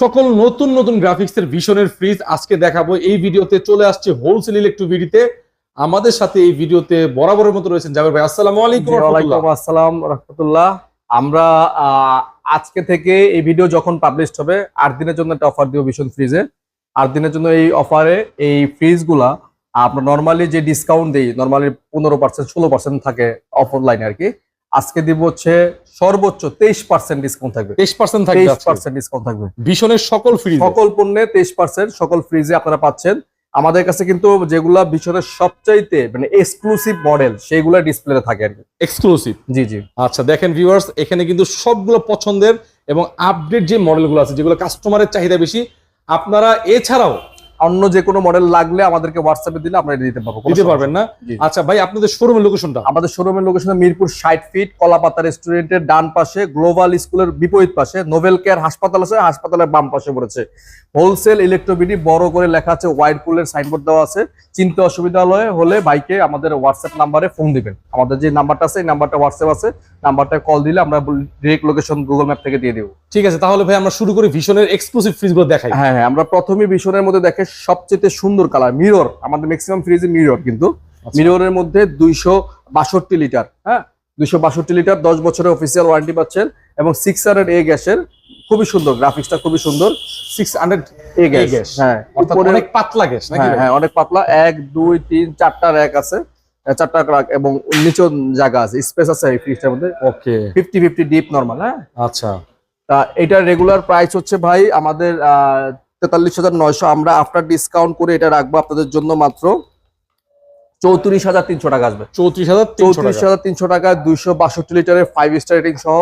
সকল নতুন নতুন গ্রাফিক্সের ভিশনের ফ্রিজ আজকে দেখাবো। এই ভিডিওতে চলে আসছে হোলসেল ইলেকট্রিবিডিতে আমাদের সাথে এই ভিডিওতে বরাবরের মতো রয়েছেন জাবের ভাই। আসসালামু আলাইকুম ওয়ালাইকুম আসসালাম রহমতুল্লাহ। আমরা আজকে থেকে এই ভিডিও যখন পাবলিশ হবে আট দিনের জন্য একটা অফার দিব ভীষণ ফ্রিজে আট দিনের জন্য এই অফারে এই ফ্রিজগুলা আপনার নর্মালি যে ডিসকাউন্ট দিই নর্মালি পনেরো পার্সেন্ট ষোলো পার্সেন্ট থাকে অফার লাইনে আর কি। আজকে দিব হচ্ছে সর্বোচ্চ তেইশ পার্সেন্ট ডিসকাউন্ট থাকবে। 23% থাকবে তেইশ। পার্সেন্ট ডিসকাউন্ট থাকবে। ভীষণের সকল ফ্রিজ সকল পণ্যে তেইশ পার্সেন্ট সকল ফ্রিজে আপনারা পাচ্ছেন। আমাদের কাছে কিন্তু যেগুলা ভীষণের সবচাইতে মানে এক্সক্লুসিভ মডেল সেইগুলা ডিসপ্লেতে থাকে আর কি। এক্সক্লুসিভ জি জি। আচ্ছা দেখেন ভিউয়ার্স এখানে কিন্তু সবগুলো পছন্দের এবং আপডেট যে মডেলগুলো আছে যেগুলো কাস্টমারের চাহিদা বেশি আপনারা এছাড়াও অন্য যে কোনো মডেল লাগলে আমাদেরকে হোয়াটসঅ্যাপে দিলে আমরা এটা দিতে পারব দিতে পারবেন না? আচ্ছা ভাই আপনাদের শোরুমের লোকেশনটা আমাদের শোরুমের লোকেশন মিরপুর ষাট ফিট কলাপাতা রেস্টুরেন্টের ডান পাশে গ্লোবাল স্কুলের বিপরীত পাশে নোবেল কেয়ার হাসপাতাল আছে হাসপাতালের বাম পাশে পড়েছে। হোলসেল ইলেকট্রোবিডি বড় করে লেখা আছে হোয়াইট পুলের সাইনবোর্ড দেওয়া আছে। চিনতে অসুবিধা হলে বাইকে আমাদের হোয়াটসঅ্যাপ নাম্বারে ফোন দিবেন। আমাদের যে নাম্বারটা আছে এই নাম্বারটা হোয়াটসঅ্যাপ আছে নাম্বারটা কল দিলে আমরা ডিরেক্ট লোকেশন গুগল ম্যাপ থেকে দিয়ে দেবো। ঠিক আছে তাহলে ভাই আমরা শুরু করি ভীষণের এক্সক্লুসিভ ফ্রিজগুলো দেখাই। হ্যাঁ হ্যাঁ আমরা প্রথমে ভীষণের মধ্যে দেখে সবচেয়ে সুন্দর কালার মিরর আমাদের ম্যাক্সিমাম ফ্রিজে মিরর কিন্তু। আচ্ছা। মিররের মধ্যে দুইশো বাষট্টি লিটার হ্যাঁ? দুইশো বাষট্টি লিটার দশ বছরের অফিসিয়াল ওয়ারেন্টি পাচ্ছেন এবং সিক্স হান্ড্রেড এ গ্যাসের খুবই সুন্দর গ্রাফিক্সটা খুবই সুন্দর সিক্স হান্ড্রেড এ গ্যাস। হ্যাঁ। অর্থাৎ অনেক পাতলা গ্যাস হ্যাঁ হ্যাঁ অনেক পাতলা। এক দুই তিন চারটা র্যাক আছে চারটা এবং নিচেও জায়গা আছে স্পেস আছে এই ফ্রিজটার মধ্যে। Okay fifty fifty deep normal হ্যাঁ? আচ্ছা। তা এটার রেগুলার প্রাইস হচ্ছে ভাই আমাদের তেতাল্লিশ হাজার নয়শো। আমরা আফটার ডিসকাউন্ট করে এটা রাখব আপনাদের জন্য মাত্র চৌত্রিশ হাজার তিনশো টাকা আসবে। চৌত্রিশ হাজার চৌত্রিশ হাজার তিনশো টাকা দুইশো বাষট্টি লিটারের ফাইভ স্টার রেটিং সহ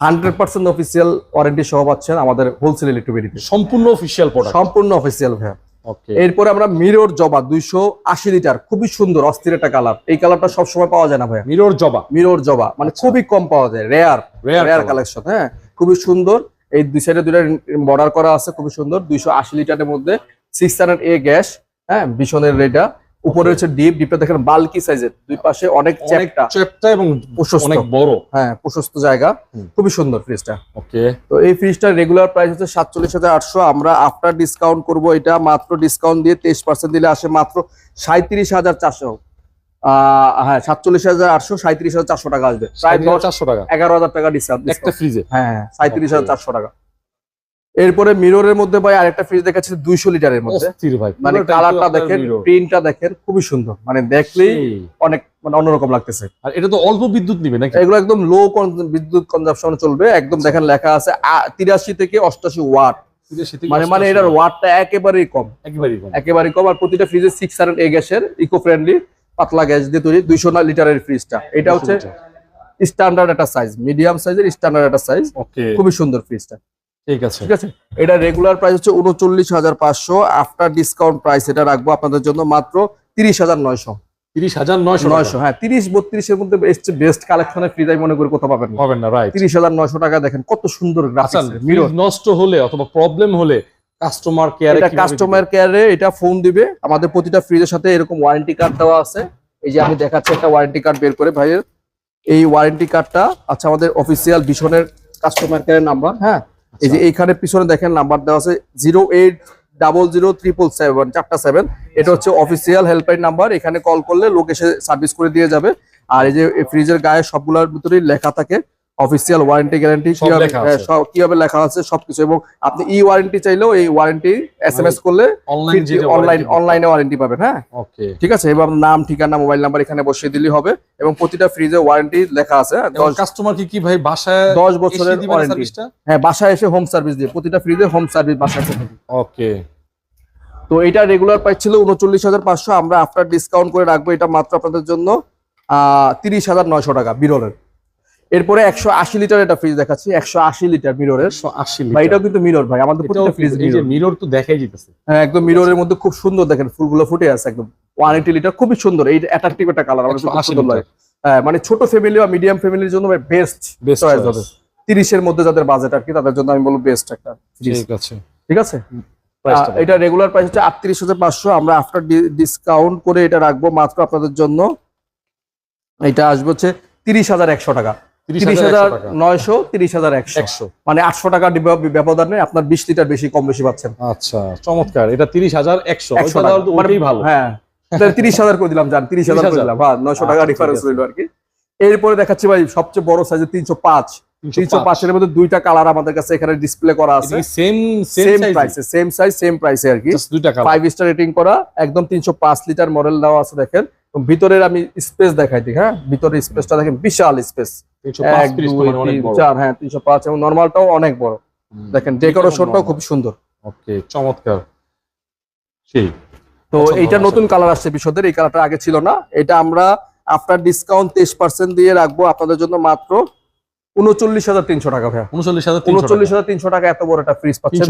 হান্ড্রেড পার্সেন্ট অফিসিয়াল ওয়ারেন্টি সহ পাচ্ছেন আমাদের হোলসেল ইলেকট্রিবিলিটি সম্পূর্ণ অফিসিয়াল সম্পূর্ণ অফিসিয়াল ভাই ওকে এরপরে আমরা মিরর জবা দুইশো আশি লিটার খুবই সুন্দর অস্থির একটা কালার এই কালারটা সবসময় পাওয়া যায় না ভাইয়া। মিরর জবা। মিরর জবা মানে আচ্ছা। খুবই কম পাওয়া যায় রেয়ার রেয়ার রেয়ার কালেকশন হ্যাঁ। খুবই সুন্দর। এই দুই সাইডে দুইটা বর্ডার করা আছে খুবই সুন্দর। দুইশো আশি লিটারের মধ্যে সিক্স হান্ড্রেড এ গ্যাস হ্যাঁ ভীষণের এটা উপরে হচ্ছে ডিপ ডিপটা দেখেন বাল্কি সাইজের দুই পাশে অনেক চ্যাপটা। এবং প্রশস্ত। অনেক বড়। হ্যাঁ প্রশস্ত জায়গা। খুবই সুন্দর ফ্রিজটা ওকে। তো এই ফ্রিজটার রেগুলার প্রাইস হচ্ছে সাতচল্লিশ হাজার আটশো। আমরা আফটার ডিসকাউন্ট করব এটা। মাত্র ডিসকাউন্ট দিয়ে তেইশ পার্সেন্ট দিলে আসে মাত্র সাঁত্রিশ হাজার চারশো। হ্যাঁ সাতচল্লিশ হাজার আটশো সাঁত্রিশ হাজার চারশো টাকা আসবে। প্রায় দশ চারশো টাকা। এগারো হাজার টাকা ডিসকাউন্ট একটা ফ্রিজে হ্যাঁ হ্যাঁ সাঁত্রিশ হাজার চারশো টাকা। এরপরে মিররের মধ্যে ভাই আরেকটা ফ্রিজ দেখাচ্ছে দুইশো লিটারের মধ্যে। মানে কালারটা দেখেন। প্রিন্টটা দেখেন খুবই সুন্দর। মানে দেখলেই অনেক মানে অন্যরকম লাগতেছে। আর এটা তো অল্প বিদ্যুৎ নিবে নাকি? এগুলো একদম লো বিদ্যুৎ কনজাম্পশন চলবে। একদম দেখেন লেখা আছে তিরাশি থেকে অষ্টাশি ওয়াট মানে মানে এটার ওয়াটটা একেবারেই কম। একেবারেই কম। একেবারেই কম। আর প্রতিটা ফ্রিজে সিক্স হান্ড্রেড এ গ্যাসের ইকো ফ্রেন্ডলি পাতলা গ্যাস দিয়ে তৈরি দুইশো লিটারের ফ্রিজটা। এটা হচ্ছে স্ট্যান্ডার্ড একটা সাইজ মিডিয়াম সাইজের স্ট্যান্ডার্ড একটা সাইজ খুবই সুন্দর ফ্রিজটা ঠিক আছে। ঠিক আছে? এটা রেগুলার প্রাইস হচ্ছে উনচল্লিশ হাজার পাঁচশো। আফটার ডিসকাউন্ট প্রাইস এটা রাখব আপনাদের জন্য মাত্র তিরিশ হাজার নয়শো। তিরিশ হাজার নয়শো নয়শো হ্যাঁ তিরিশ বত্রিশের মধ্যে বেস্ট কালেকশনের ফ্রিজ আমি মনে করি কোথাও পাবেন না। পাবেন না রাইট তিরিশ হাজার নয়শো টাকা দেখেন কত সুন্দর আচ্ছা নষ্ট হলে অথবা প্রবলেম হলে কাস্টমার কেয়ারে এটা কাস্টমার কেয়ারে এটা ফোন দিবে। আমাদের প্রতিটা ফ্রিজের সাথে এরকম ওয়ারেন্টি কার্ড দেওয়া আছে। এই যে আমি দেখাচ্ছি একটা ওয়ারেন্টি কার্ড বের করে ভাইয়ের। এই ওয়ারেন্টি কার্ডটা আচ্ছা আমাদের অফিসিয়াল ভীষণের কাস্টমার কেয়ারের নাম্বার হ্যাঁ? এই যে এইখানে পিছনে দেখেন নাম্বার দেওয়া আছে zero eight double zero triple seven চারটা সেভেন এটা হচ্ছে অফিসিয়াল হেল্পলাইন নাম্বার এখানে কল করলে লোক এসে সার্ভিস করে দিয়ে যাবে। আর এই যে ফ্রিজের গায়ে সবগুলোর ভিতরেই লেখা থাকে। অফিসিয়াল ওয়ারেন্টি গ্যারান্টি কীভাবে লেখা আছে। হ্যাঁ, সবকিছু। এবং আপনি ই ওয়ারেন্টি চাইলেও এই ওয়ারেন্টি এস এম এস করলে অনলাইন অনলাইনে ওয়ারেন্টি পাবেন। হ্যাঁ। ঠিক আছে? এবং নাম ঠিকানা মোবাইল নাম্বার এখানে বসিয়ে দিলেই হবে। এবং প্রতিটা ফ্রিজে ওয়ারেন্টি লেখা আছে হ্যাঁ, কাস্টমার কি কি ভাই বাসায় দশ বছরের ওয়ারেন্টি হ্যাঁ বাসায় এসে হোম সার্ভিস দিয়ে প্রতিটা ফ্রিজে হোম সার্ভিস বাসায় ওকে তো এটা রেগুলার প্রাইস ছিল উনচল্লিশ হাজার পাঁচশো। আমরা আফটার ডিসকাউন্ট করে রাখব এটা মাত্র আপনাদের জন্য আহ তিরিশ হাজার নয়শো টাকা বিরলের। এরপরে একশো আশি লিটার একটা ফ্রিজ দেখাচ্ছি একশো আশি লিটার মিররের 180 ভাই এটাও কিন্তু মিরর ভাই আমাদের ফ্রিজ মিরর তো দেখাই যেতেছে হ্যাঁ একদম মিররের মধ্যে খুব সুন্দর দেখেন ফুলগুলো ফুটে আছে একদম। ওয়ান এইটি লিটার খুবই সুন্দর। এই অ্যাট্রাকটিভ একটা কালার আমার খুব সুন্দর লাগে। হ্যাঁ মানে ছোট ফ্যামিলি বা মিডিয়াম ফ্যামিলির জন্য বেস্ট বেস্ট চয়েস হবে তিরিশের মধ্যে যাদের বাজেট আর কি তাদের জন্য আমি বলব বেস্ট একটা ঠিক আছে। ঠিক আছে? এটা রেগুলার প্রাইস হচ্ছে আটত্রিশ হাজার পাঁচশো। আমরা আফটার ডিসকাউন্ট করে এটা রাখব। মাত্র আপনাদের জন্য এটা আসবে হচ্ছে তিরিশ হাজার একশো টাকা। মানে আটশো টাকা ব্যবধানে আপনার বিশ লিটার বেশি কম বেশি পাচ্ছেন। আচ্ছা চমৎকার। এটা তিরিশ হাজার একশো। ভালো। হ্যাঁ। তিরিশ হাজার করে দিলাম তিরিশ হাজার করে দিলাম। হ্যাঁ নয়শো টাকা আচ্ছা, ডিফারেন্স। আর কি। এরপরে দেখাচ্ছি ভাই সবচেয়ে বড় সাইজের তিনশো পাঁচ। তিনশো পাঁচের মধ্যে দুইটা কালার আমাদের কাছে এখানে ডিসপ্লে করা আছে। সেম সেম সেম প্রাইসে সেম সাইজ সেম প্রাইসে আর কি। দুইটা ফাইভ স্টার রেটিং করা একদম তিনশো পাঁচ লিটার মডেল দেওয়া আছে দেখেন। ভিতরের আমি স্পেস দেখাই দিই হ্যাঁ? ভিতরের স্পেসটা দেখেন বিশাল স্পেস চার হ্যাঁ তিনশো পাঁচ এবং নর্মালটাও অনেক বড়। দেখেন ডেকোরেশনটাও খুব সুন্দর। ওকে চমৎকার। সেই। তো এইটা নতুন কালার আসছে বিশদের এই কালারটা আগে ছিল না। এটা আমরা আফটার ডিসকাউন্ট তেইশ পার্সেন্ট দিয়ে রাখব আপনাদের জন্য মাত্র উনচল্লিশ হাজার তিনশো টাকা ভাইয়া। উনচল্লিশ হাজার উনচল্লিশ হাজার তিনশো টাকা এত বড় একটা ফ্রিজ পাচ্ছেন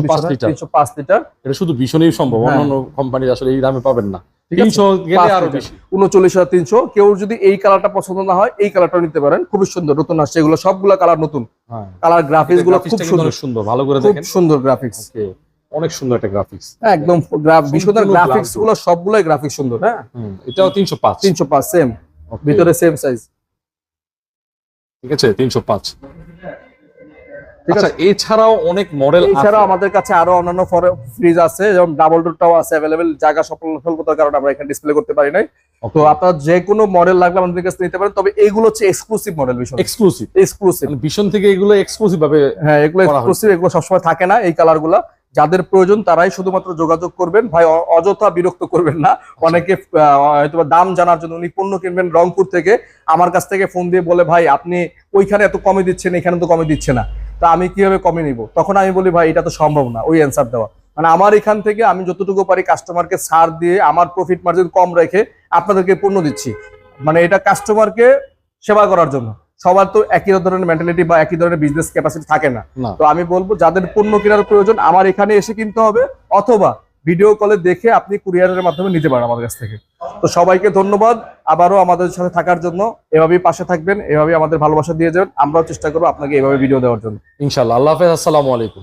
তিনশো পাঁচ লিটার। এটা শুধু ভীষণই সম্ভব হ্যাঁ। অন্যান্য কোম্পানির আসলে এই দামে পাবেন না। উনচল্লিশ হাজার তিনশো কেউ যদি এই কালারটা পছন্দ না হয় এই কালারটা নিতে পারেন। খুবই সুন্দর নতুন আসছে এগুলো সবগুলো কালার নতুন। হ্যাঁ। কালার গ্রাফিক্সগুলো খুব সুন্দর। সুন্দর ভালো করে খুব সুন্দর গ্রাফিক্স অনেক সুন্দর একটা গ্রাফিক্স একদম বিশদের গ্রাফিক্সগুলো সবগুলোই গ্রাফিক্স সুন্দর হ্যাঁ? এটাও তিনশো পাঁচ। তিনশো পাঁচ সেম ভিতরে সেম সাইজ ঠিক আছে? তিনশো পাঁচ। আচ্ছা এছাড়াও অনেক মডেল এছাড়াও আমাদের কাছে আরও অন্যান্য ফ্রিজ আছে যেমন ডাবল ডোরটাও আছে অ্যাভেলেবেল জায়গা স্বল্পতার কারণে আমরা এখানে ডিসপ্লে করতে পারি নাই। তো আপনার যে কোনো মডেল লাগলে আমাদের কাছে নিতে পারেন তবে এইগুলো হচ্ছে এক্সক্লুসিভ মডেল বিষয় এক্সক্লুসিভ এক্সক্লুসিভ মানে ভীষণ থেকে এগুলো এক্সক্লুসিভ ভাবে হ্যাঁ এগুলো এক্সক্লুসিভ এগুলো সবসময় থাকে না এই কালারগুলা। যাদের প্রয়োজন তারাই শুধুমাত্র যোগাযোগ করবেন। ভাই অযথা বিরক্ত করবেন না। অনেকে হয়তো দাম জানার জন্য উনি পণ্য কিনবেন রংপুর থেকে। আমার কাছ থেকে ফোন দিয়ে বলে, ভাই, আপনি ওইখানে এত কমে দিচ্ছেন, এখানে তো কমে দিচ্ছে না। তা আমি কীভাবে কমে নিব? তখন আমি বলি, ভাই, এটা তো সম্ভব না। ওই অ্যান্সার দেওয়া। মানে আমার এখান থেকে আমি যতটুকু পারি কাস্টমারকে ছাড় দিয়ে আমার প্রফিট মার্জিন কম রেখে আপনাদেরকে পণ্য দিচ্ছি। মানে এটা কাস্টমারকে সেবা করার জন্য। সবার তো একই ধরনের মেন্টালিটি বা একই ধরনের বিজনেস ক্যাপাসিটি থাকে না। তো আমি বলব যাদের পণ্য কেনার প্রয়োজন আমার এখানে এসে কিনতে হবে অথবা ভিডিও কলে দেখে আপনি কুরিয়ারের মাধ্যমে নিতে পারেন আমাদের কাছ থেকে। তো সবাইকে ধন্যবাদ আবারও আমাদের সাথে থাকার জন্য। এভাবেই পাশে থাকবেন এভাবেই আমাদের ভালোবাসা দিয়ে যাবেন। আমরাও চেষ্টা করব আপনাকে এভাবে ভিডিও দেওয়ার জন্য। ইনশাল্লাহ আল্লাহ হাফেজ আসসালামু আলাইকুম।